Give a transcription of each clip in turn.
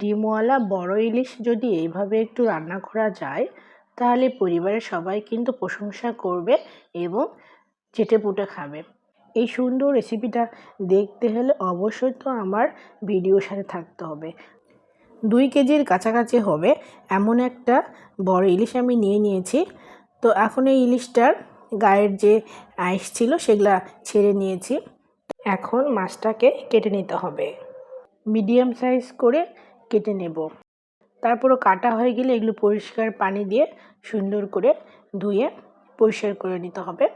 ডিমওয়ালা বড় ইলিশ যদি এইভাবে একটু রান্না করা যায়, তাহলে পরিবারের সবাই কিন্তু প্রশংসা করবে এবং চেটেপুটে খাবে। এই সুন্দর রেসিপিটা দেখতে হলে অবশ্যই তো আমার ভিডিওর সাথে থাকতে হবে। দুই কেজির কাছাকাছি হবে এমন একটা বড় ইলিশ আমি নিয়ে নিয়েছি। তো এখন এই ইলিশটার গায়ের যে আইস ছিল সেগুলা ছেড়ে নিয়েছি। এখন মাছটাকে কেটে নিতে হবে। মিডিয়াম সাইজ করে কেটে নেব। তারপরও কাটা হয়ে গেলে এগুলো পরিষ্কার পানি দিয়ে সুন্দর করে ধুয়ে পরিষ্কার করে নিতে হবে।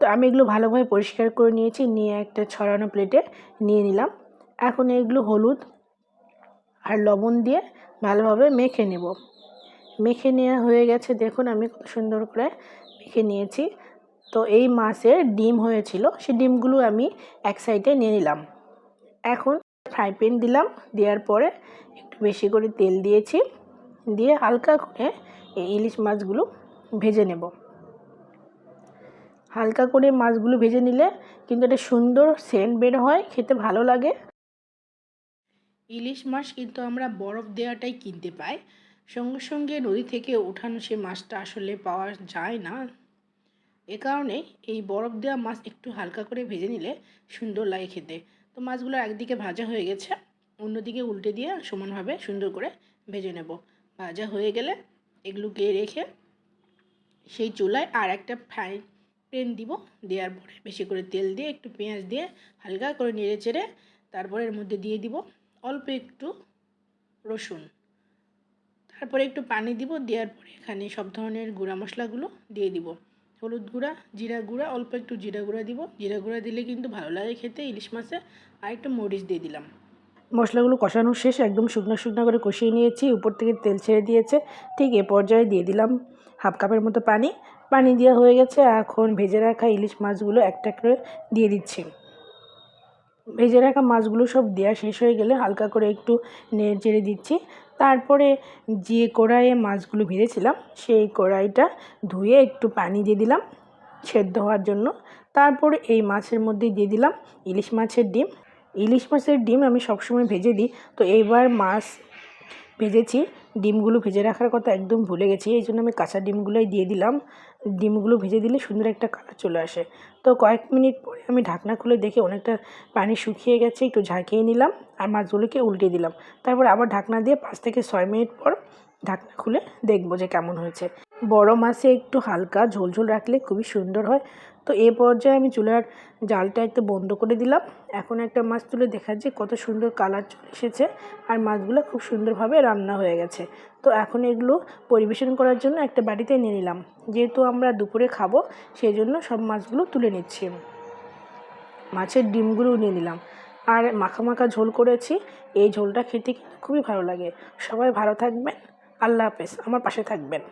তো আমি এগুলো ভালোভাবে পরিষ্কার করে নিয়েছি, নিয়ে একটা ছড়ানো প্লেটে নিয়ে নিলাম। এখন এগুলো হলুদ আর লবণ দিয়ে ভালোভাবে মেখে নেব। মেখে নেওয়া হয়ে গেছে, দেখুন আমি কত সুন্দর করে মেখে নিয়েছি। তো এই মাছের ডিম হয়েছিল সেই ডিমগুলো আমি এক সাইডে নিয়ে নিলাম। এখন ফ্রাই প্যান দিলাম, দেওয়ার পরে একটু বেশি করে তেল দিয়েছি, দিয়ে হালকা করে এই ইলিশ মাছগুলো ভেজে নেব। হালকা করে মাছগুলো ভেজে নিলে কিন্তু একটা সুন্দর সেন্ট বের হয়, খেতে ভালো লাগে। ইলিশ মাছ কিন্তু আমরা বরফ দেওয়াটাই কিনতে পাই, সঙ্গে সঙ্গে নদী থেকে উঠানো সে মাছটা আসলে পাওয়া যায় না। এ কারণে এই বরফ দেওয়া মাছ একটু হালকা করে ভেজে নিলে সুন্দর লাগে খেতে। তো মাছগুলো একদিকে ভাজা হয়ে গেছে, অন্যদিকে উল্টে দিয়ে সমানভাবে সুন্দর করে ভেজে নেব। ভাজা হয়ে গেলে এগুলোকে রেখে সেই চুলায় আর একটা ফ্রাই প্যান দিব দেওয়ার পরে। বেশি করে তেল দিয়ে, একটু পেঁয়াজ দিয়ে হালকা করে নেড়ে চেড়ে তারপরে এর মধ্যে দিয়ে দিব অল্প একটু রসুন। তারপরে একটু পানি দিব, দেওয়ার পরে এখানে সব ধরনের গুঁড়া মশলাগুলো দিয়ে দিব। হলুদ গুঁড়া, জিরা গুঁড়া, অল্প একটু জিরা গুঁড়া দিব। জিরা গুঁড়া দিলে কিন্তু ভালো লাগে খেতে। ইলিশ মাছে আর একটু মরিচ দিয়ে দিলাম। মশলাগুলো কষানো শেষ, একদম শুকনো শুকনো করে কষিয়ে নিয়েছি। উপর থেকে তেল ছেড়ে দিয়েছে। ঠিক এ পর্যায়ে দিয়ে দিলাম হাফ কাপের মতো পানি। পানি দেওয়া হয়ে গেছে। এখন ভেজে রাখা ইলিশ মাছগুলো একটা করে দিয়ে দিচ্ছি। ভেজে রাখা মাছগুলো সব দেওয়া শেষ হয়ে গেলে হালকা করে একটু নেড়ে চেড়ে দিচ্ছি। তারপরে যে কড়াইয়ে মাছগুলো ভেজেছিলাম, সেই কড়াইটা ধুয়ে একটু পানি দিয়ে দিলাম সেদ্ধ হওয়ার জন্য। তারপরে এই মাছের মধ্যে দিয়ে দিলাম ইলিশ মাছের ডিম। ইলিশ মাছের ডিম আমি সবসময় ভেজে দিই। তো এইবার মাছ ভেজেছি, ডিমগুলো ভেজে রাখার কথা একদম ভুলে গেছি, এই জন্য আমি কাঁচা ডিমগুলোই দিয়ে দিলাম। ডিমগুলো ভেজে দিলে সুন্দর একটা কালার চলে আসে। তো কয়েক মিনিট পরে আমি ঢাকনা খুলে দেখে অনেকটা পানি শুকিয়ে গেছে, একটু ঝাঁকিয়ে নিলাম আর মাছগুলোকে উল্টে দিলাম। তারপর আবার ঢাকনা দিয়ে পাঁচ থেকে ছয় মিনিট পর ঢাকনা খুলে দেখব যে কেমন হয়েছে। বড় মাছে একটু হালকা ঝোলঝোল রাখলে খুবই সুন্দর হয়। তো এ পর্যায়ে আমি চুলার জালটা একটু বন্ধ করে দিলাম। এখন একটা মাছ তুলে দেখা যে কত সুন্দর কালার চলে এসেছে আর মাছগুলো খুব সুন্দরভাবে রান্না হয়ে গেছে। তো এখন এগুলো পরিবেশন করার জন্য একটা বাড়িতে নিয়ে নিলাম। যেহেতু আমরা দুপুরে খাব সেই জন্য সব মাছগুলো তুলে নিচ্ছি। মাছের ডিমগুলোও নিয়ে নিলাম। আর মাখা মাখা ঝোল করেছি। এই ঝোলটা খেতে কিন্তু খুবই ভালো লাগে। সবাই ভালো থাকবেন। আল্লাহ হাফেজ। আমার পাশে থাকবেন।